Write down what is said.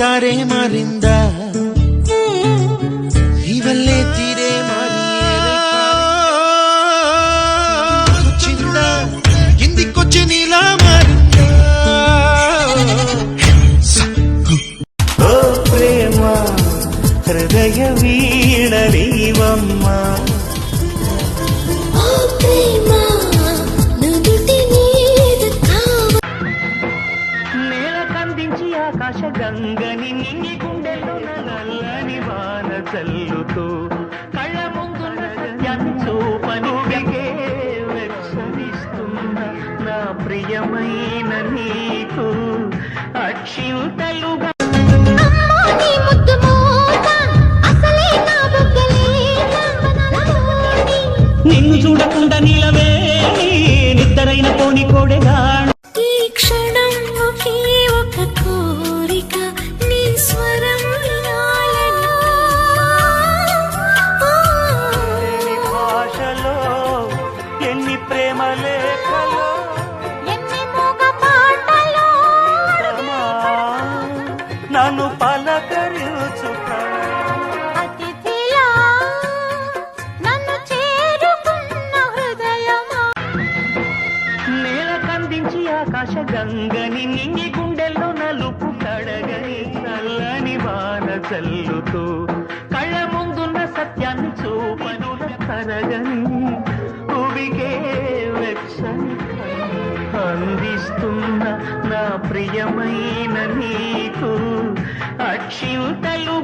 ದಾರೆ ಮಾರಿಂದ ಇವಲ್ಲೇ ತೀರೆ ಮಾರಿ చింద ఇందికొచ్చి నీలా మారిందా ఓ ప్రేమ హృదయ వీణ నీవమ్మా గంగని నింగి గుండెల్లో నల్లని వాన చల్లుతూ కళ్ళ ముందు వెచ్చరిస్తున్న నా ప్రియమైన నీకు. అక్షింతలుగా నిన్ను చూడకుండా నీలవే నిద్దరైన నన్ను పలకరించు అతిథిలా నన్ను చేరుకున్న హృదయమా? నేల కందించి ఆకాశ గంగని నింగి గుండెల్లో నలుపు కడగని చల్లని వాన చల్లుతూ కళ్ళ ముందున్న సత్యాన్ని చూపనుల కరగని ఉడికే వెచ్చని అందిస్తున్న నా ప్రియమైన నీకు అక్షింతలుగా